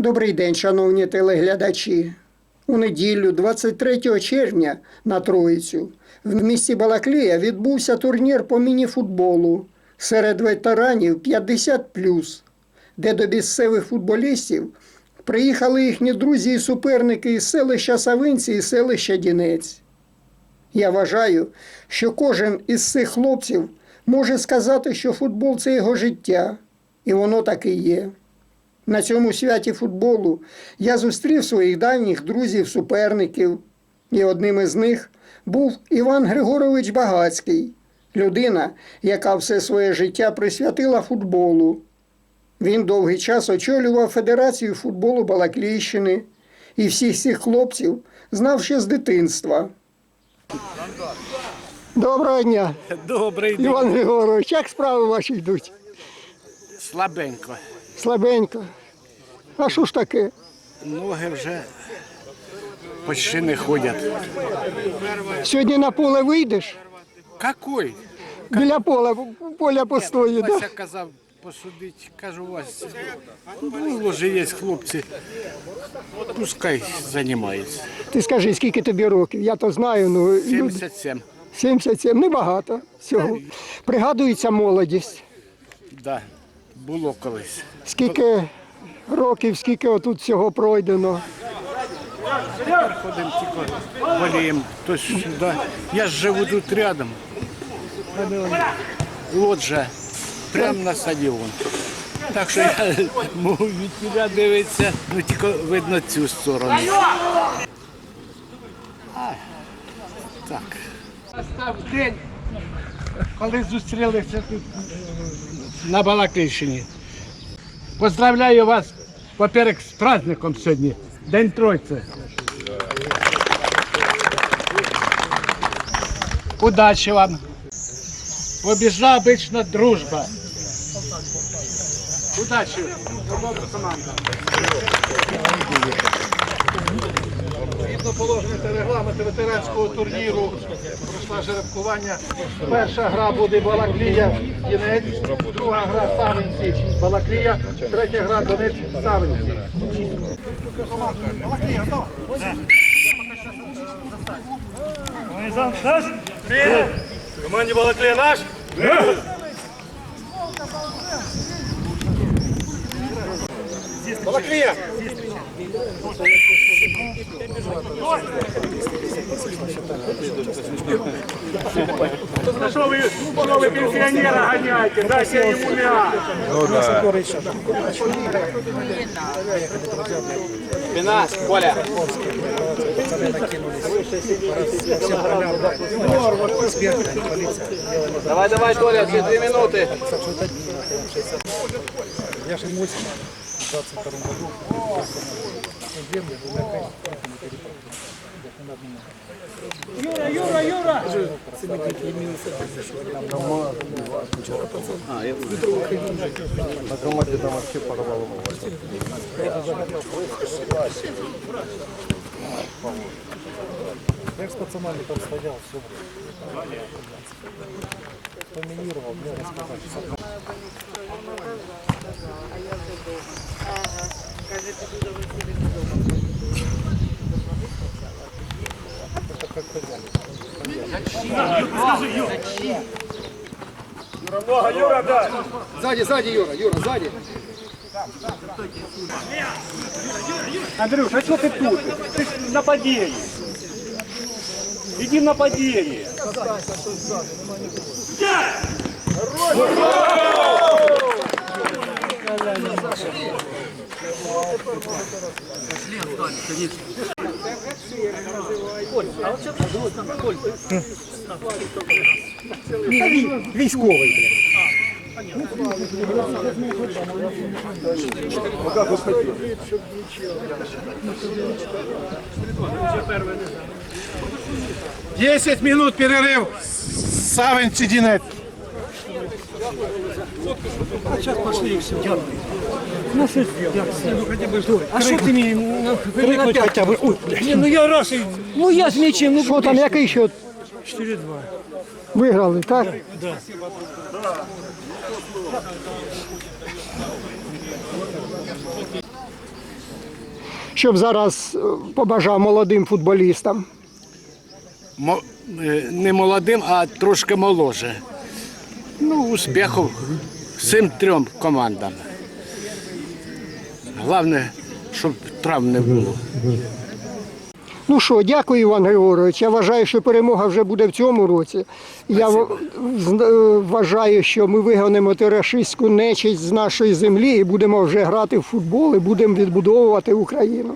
Добрий день, шановні телеглядачі. У неділю, 23 червня, на Троїцю, в місті Балаклія відбувся турнір по мініфутболу серед ветеранів 50+, де до місцевих футболістів приїхали їхні друзі і суперники із селища Савинці і селища Дінець. Я вважаю, що кожен із цих хлопців може сказати, що футбол це його життя, і воно так і є. На цьому святі футболу я зустрів своїх давніх друзів-суперників, і одним із них був Іван Григорович Багацький, людина, яка все своє життя присвятила футболу. Він довгий час очолював Федерацію футболу Балаклійщини і всіх цих хлопців знав ще з дитинства. Доброго дня, Добрий день. Іван Григорович, як справи ваші йдуть? Слабенько. Слабенько. А що ж таке? Ноги вже почти не ходять. Сьогодні на поле вийдеш? Какой? Біля поля, поля постоїть, да? Вася казав посудить. Кажу, вас ну, є хлопці. Пускай займаються. Ти скажи, скільки тобі років? Я то знаю, ну люди- 77. 77, небагато всього. Пригадується молодість. Да, було колись. Скільки років, скільки отут всього пройдено. Ходимо тільки боліємо. Сюди. Я ж живу тут рядом. Лоджа, прямо на стадіон. Так що я можу від тебе дивитися, ну тільки видно цю сторону. А, Так. Настав день, коли зустрілися тут на Балаклійщині. Поздравляю вас, во-первых, з праздником сьогодні, День Тройці. Удачі вам. Побіжна обична дружба. Удачі. команда. Згідно положення та регламенту ветеранського турніру пройшла жеребкування. Перша гра буде Балаклія Дінець, друга гра Савинці Балаклія, третя гра Донець Савинці. Команді Балаклія наш. Балаклія! Що ви, що пенсіонера ганяєте? Дайте йому м'яч. Пінас, Коля. Давай, давай, Толя, ці дві минути. Я же в 22 году землю, на Юра, Юра, Юра! А, я На команде там вообще порвало. Я с пацанами там стоял, все. Поминировал, мне рассказали. А я забыл. Ага. Скажи, ты туда выселишь рассказать. Много, Юра, да. Сзади, сзади, Юра, Юра, сзади. Андрюш, а что ты тут? Ты ж в нападении. Иди в нападение. Військовий. Десять минут перерыв. Савинці Дінець. А що ти мені ну, крикнуть хоча б? Ой, Ні, ну я раз і... Ну я з нічим, ну Що там, який счет? 4-2. Виграли, так? щоб зараз е, побажав молодим футболістам? Мо- е, не молодим, а трошки моложе. Ну, успіхів всім трьом командам. Головне, щоб травм не було. Ну що, дякую, Іван Григорович. Я вважаю, що перемога вже буде в цьому році. Я в- е, вважаю, що ми вигонимо терашистську нечисть з нашої землі і будемо вже грати в футбол і будемо відбудовувати Україну.